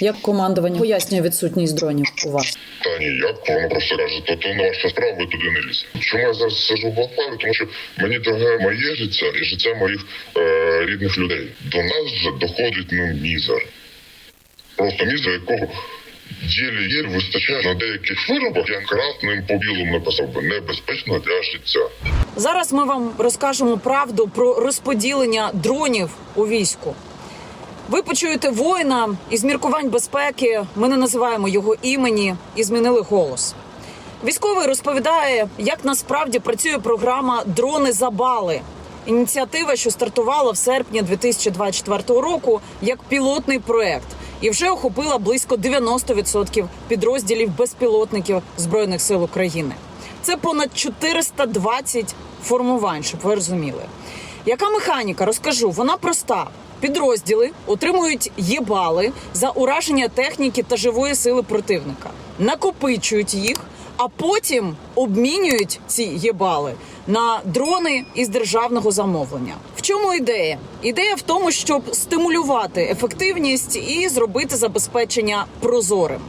Як командування пояснює відсутність дронів у вас? Та ніяк, воно просто каже, то, то не ваша справа, ви туди не лізьте. Чому я зараз сижу в Блокпаві? Тому що мені дороге моє життя і життя моїх е, рідних людей. До нас же доходить ну мізер. Просто мізер, якого єлі-єлі вистачає на деяких виробах, я красним по білому написав би небезпечно для життя. Зараз ми вам розкажемо правду про розподілення дронів у війську. Ви почуєте воїна із міркувань безпеки. Ми не називаємо його імені і змінили голос. Військовий розповідає, як насправді працює програма Дрони за бали. Ініціатива, що стартувала в серпні 2024 року як пілотний проект, і вже охопила близько 90% підрозділів безпілотників збройних сил України. Це понад 420 формувань, щоб ви розуміли. Яка механіка? Розкажу. Вона проста. Підрозділи отримують єбали за ураження техніки та живої сили противника, накопичують їх, а потім обмінюють ці єбали на дрони із державного замовлення. В чому ідея? Ідея в тому, щоб стимулювати ефективність і зробити забезпечення прозорим.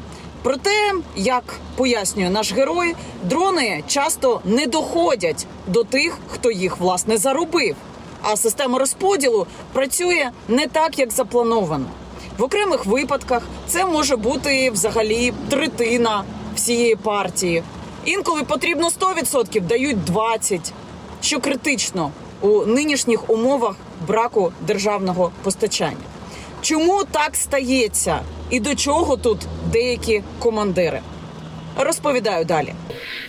Проте, як пояснює наш герой, дрони часто не доходять до тих, хто їх власне заробив. А система розподілу працює не так, як заплановано. В окремих випадках це може бути взагалі третина всієї партії. Інколи потрібно 100%, дають 20%, що критично у нинішніх умовах браку державного постачання. Чому так стається і до чого тут деякі командири? Розповідаю далі.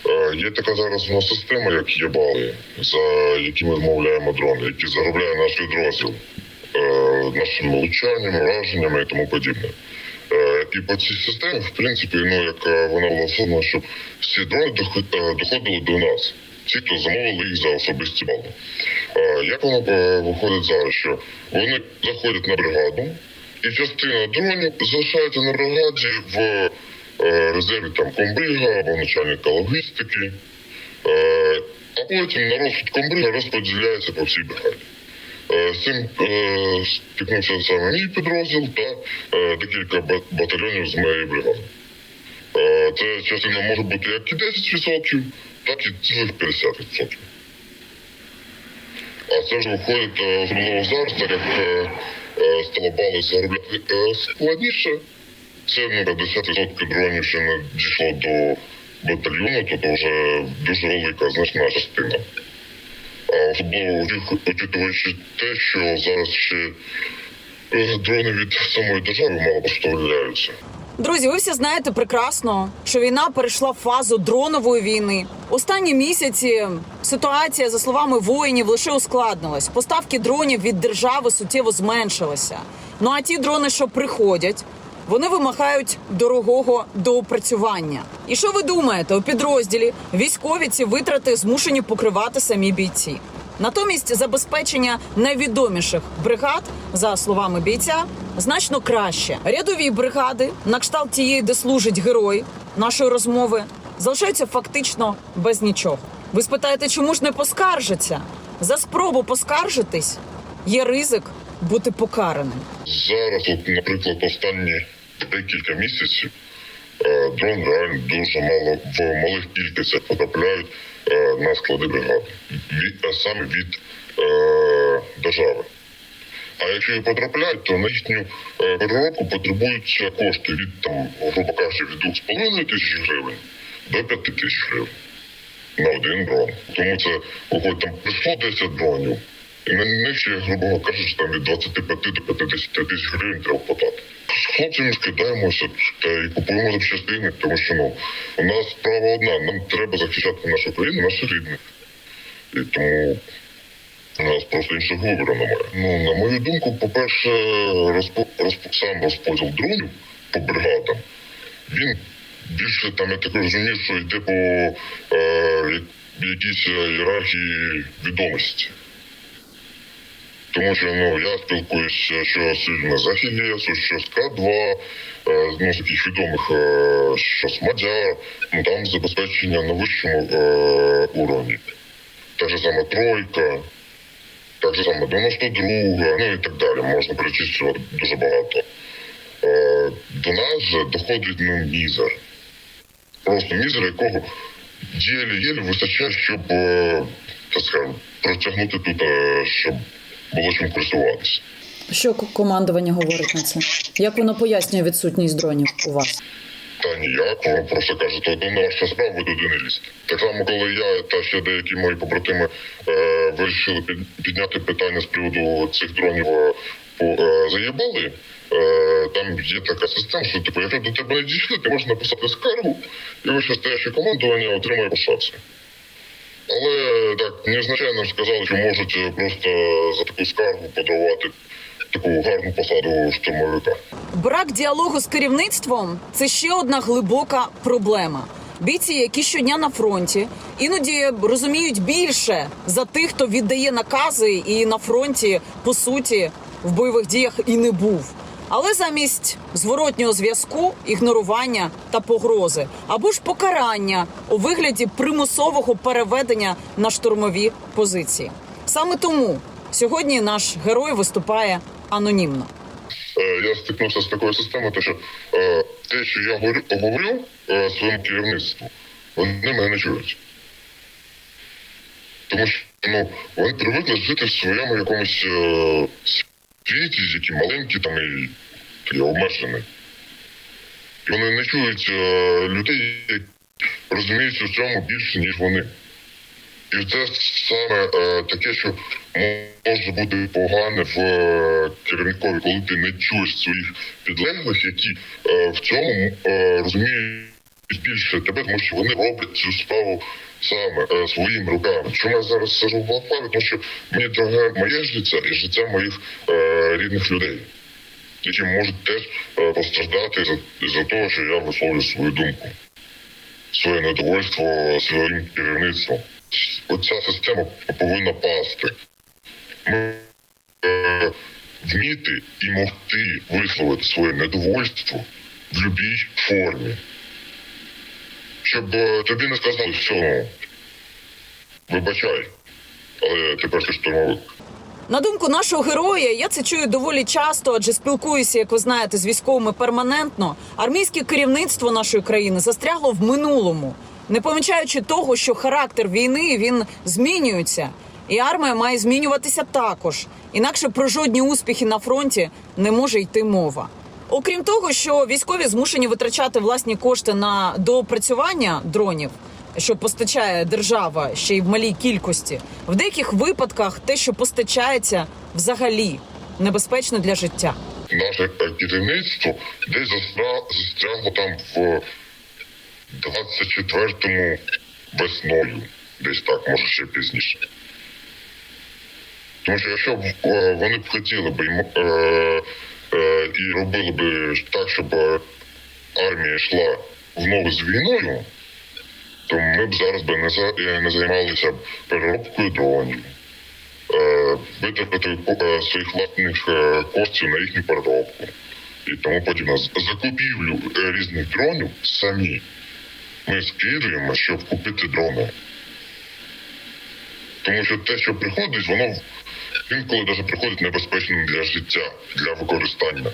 Е, Є така зараз у нас система, як єбали, за які ми замовляємо дрони, які заробляє наш підрозділ е, нашими влучаннями, враженнями і тому подібне. Е, І по цій системі, в принципі, ну як вона оформлена, щоб всі дрони доход- доходили до нас, ті, хто замовили їх за особисті бали. Як воно виходить зараз, що вони заходять на бригаду, і частина дронів залишається на бригаді в резерві там комбрига або начальника логістики. Е, А потім на розсуд комбрига розподіляється по всій бригаді. Е, З цим е, стикнувся саме мій підрозділ та е, декілька ба- батальйонів з моєї бригади. Е, Це частина може бути як і 10%, так і цілих 50%. А це ж виходить, е, особливо зараз, так як е, е, стало бали заробляти е, складніше. Це ну, 50% дронів ще не дійшло до батальйону, тобто вже дуже велика значна частина. А особливо учит- учитывуючи те, що зараз ще е, дрони від самої держави мало поставляються. Друзі, ви всі знаєте прекрасно, що війна перейшла в фазу дронової війни. Останні місяці ситуація, за словами воїнів, лише ускладнилась. Поставки дронів від держави суттєво зменшилися. Ну а ті дрони, що приходять, вони вимагають дорогого доопрацювання. І що ви думаєте, у підрозділі військові ці витрати змушені покривати самі бійці? Натомість забезпечення найвідоміших бригад, за словами бійця, значно краще. Рядові бригади, на кшталт тієї, де служить герой нашої розмови, залишаються фактично без нічого. Ви спитаєте, чому ж не поскаржиться? За спробу поскаржитись є ризик бути покараним. Зараз, от, наприклад, останні декілька місяців е, дрон реально дуже мало в малих кількостях потрапляють е, на склади бригади, від, саме від е, держави. А якщо і потрапляють, то на їхню е, переробку потребуються кошти від там, грубо кажучи, від 2,5 тисяч гривень до 5 тисяч гривень на один дрон. Тому це виходить там прийшло 10 дронів. І на них ще, грубо кажучи, там від 25 до 50 тисяч гривень треба подати. Хлопцями скидаємося та і купуємо запчастини, тому що ну у нас справа одна. Нам треба захищати нашу країну, наших рідних. І тому у нас просто іншого вибору немає. Ну, на мою думку, по-перше, розпо, розпо, сам розподіл дронів по бригадам, він більше там, я так розумію, що йде по е, якійсь ієрархії відомості. Тому що ну, я спілкуюся що людьми з Ахілєсу, що з К2, е, ну, з таких відомих, е, що з Мадяр, ну там забезпечення на вищому е, уровні. Та ж сама тройка, так же саме 92, ну і так далі. Можна перечислювати дуже багато. Е, нас же доходить ну, мізер. Просто мізер, якого єлі-єлі вистачає, щоб е, так скажемо, протягнути тут, щоб було чим користуватися. Що командування говорить на це? Як воно пояснює відсутність дронів у вас? Та ніяк, воно просто каже, то одна ваша справа, ви туди не лізьте. Так само, коли я та ще деякі мої побратими е, вирішили під, підняти питання з приводу цих дронів е, по е, заєбали. Е, там є така система, що типу, якщо до тебе не дійшли, ти можеш написати скаргу, і вищестояще командування отримає по шапці. Але так незначайно сказали, що можуть е, просто за таку скаргу подарувати таку гарну посаду штурмовика. Брак діалогу з керівництвом це ще одна глибока проблема. Бійці, які щодня на фронті, іноді розуміють більше за тих, хто віддає накази, і на фронті по суті в бойових діях і не був. Але замість зворотнього зв'язку, ігнорування та погрози або ж покарання у вигляді примусового переведення на штурмові позиції. Саме тому сьогодні наш герой виступає анонімно. Е, я стикнувся з такою системою, то що е, те, що я говорю, говорю е, своєму керівництву, вони мене не чують. Тому що ну, вони привикли жити в своєму якомусь світі, який маленький там і такий обмежений. І вони не чують е, людей, які розуміються в цьому більше, ніж вони. І це саме е, таке, що може бути погане в е, керівникові, коли ти не чуєш своїх підлеглих, які в цьому розуміють більше тебе, тому що вони роблять цю справу саме своїми руками. Чому я зараз сижу в Балаклаві? Тому що мені дороге моє життя і життя моїх рідних людей, які можуть теж е, постраждати за, за того, що я висловлюю свою думку своє недовольство своїм керівництвом. Оця система повинна пасти. Ми е, вміти і могти висловити своє недовольство в будь-якій формі. Щоб е, тобі не сказали, ну, вибачай, але тепер ти штурмовик. На думку нашого героя, я це чую доволі часто, адже спілкуюся, як ви знаєте, з військовими перманентно. Армійське керівництво нашої країни застрягло в минулому, не помічаючи того, що характер війни він змінюється, і армія має змінюватися також. Інакше про жодні успіхи на фронті не може йти мова. Окрім того, що військові змушені витрачати власні кошти на доопрацювання дронів, що постачає держава ще й в малій кількості, в деяких випадках те, що постачається, взагалі небезпечно для життя. Наше е, керівництво десь застрягло там в 24-му весною, десь так, може ще пізніше. Тому що якщо б е, вони б хотіли б е, е, і робили б так, щоб е, армія йшла в з війною, то ми б зараз би не, за, не займалися переробкою дронів, е, витратити е, своїх власних е, коштів на їхню переробку і тому подібне. Закупівлю різних дронів самі ми скидуємо, щоб купити дрони. Тому що те, що приходить, воно інколи навіть приходить небезпечним для життя, для використання.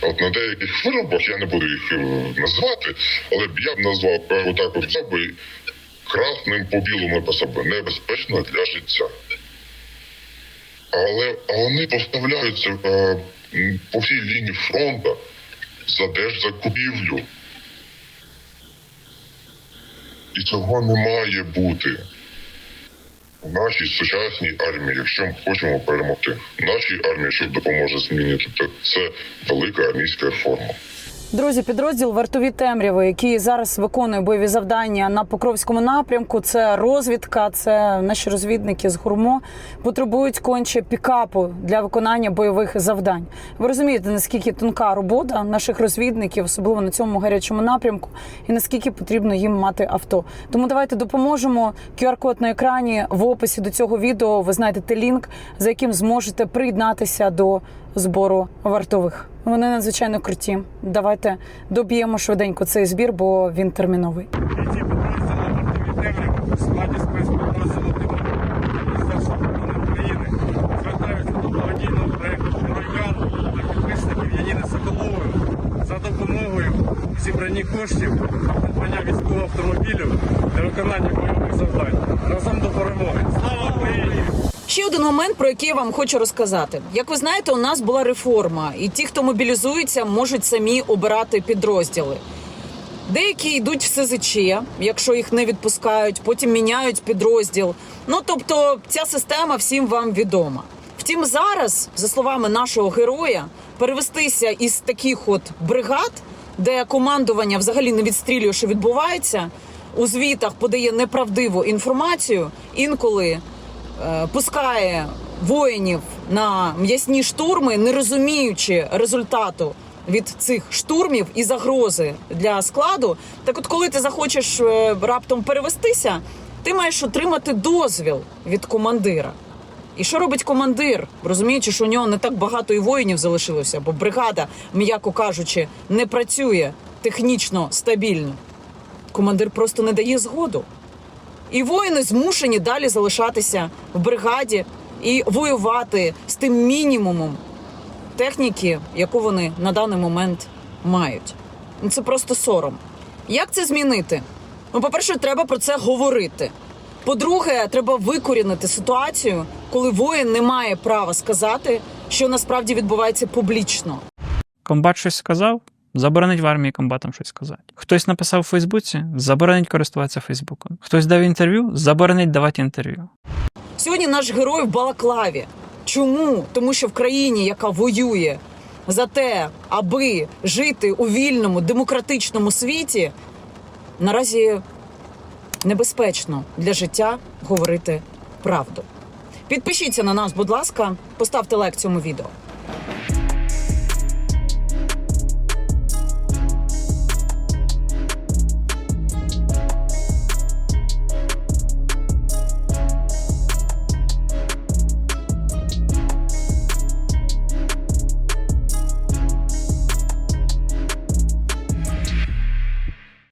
От на деяких виробах я не буду їх е, називати, але я б назвав е, отак от взяв би красним по білому написав би небезпечно для життя. Але вони поставляються е, по всій лінії фронту за держзакупівлю. І цього не має бути нашій сучасній армії, якщо ми хочемо перемогти. Нашій армії, що допоможе змінити, це велика армійська реформа. Друзі, підрозділ вартові темряви, який зараз виконує бойові завдання на Покровському напрямку. Це розвідка, це наші розвідники з гурмо потребують конче пікапу для виконання бойових завдань. Ви розумієте, наскільки тонка робота наших розвідників, особливо на цьому гарячому напрямку, і наскільки потрібно їм мати авто. Тому давайте допоможемо. QR-код на екрані в описі до цього відео. Ви знайдете лінк, за яким зможете приєднатися до збору вартових. Вони надзвичайно круті. Давайте доб'ємо швиденько цей збір, бо він терміновий. Складі спецпідрозділу Міністерства оборони України звертаються до благодійного проєкту «Геройган» та підписників Яніни за допомогою у коштів на військового автомобілю для виконання бойових завдань. Разом до перемоги. Слава Україні! Ще один момент, про який я вам хочу розказати. Як ви знаєте, у нас була реформа, і ті, хто мобілізується, можуть самі обирати підрозділи. Деякі йдуть в СЗЧ, якщо їх не відпускають, потім міняють підрозділ. Ну тобто, ця система всім вам відома. Втім, зараз, за словами нашого героя, перевестися із таких от бригад, де командування взагалі не відстрілює, що відбувається, у звітах подає неправдиву інформацію, інколи пускає воїнів на м'ясні штурми, не розуміючи результату від цих штурмів і загрози для складу. Так, от коли ти захочеш е, раптом перевестися, ти маєш отримати дозвіл від командира. І що робить командир, розуміючи, що у нього не так багато і воїнів залишилося, бо бригада, м'яко кажучи, не працює технічно стабільно. Командир просто не дає згоду. І воїни змушені далі залишатися в бригаді і воювати з тим мінімумом техніки, яку вони на даний момент мають. Ну, Це просто сором. Як це змінити? Ну, по-перше, треба про це говорити. По-друге, треба викорінити ситуацію, коли воїн не має права сказати, що насправді відбувається публічно. Комбат щось сказав, заборонить в армії комбатам щось сказати. Хтось написав у Фейсбуці, заборонить користуватися Фейсбуком. Хтось дав інтерв'ю, заборонить давати інтерв'ю. Сьогодні наш герой в Балаклаві. Чому? Тому що в країні, яка воює за те, аби жити у вільному демократичному світі, наразі небезпечно для життя говорити правду. Підпишіться на нас, будь ласка, поставте лайк цьому відео.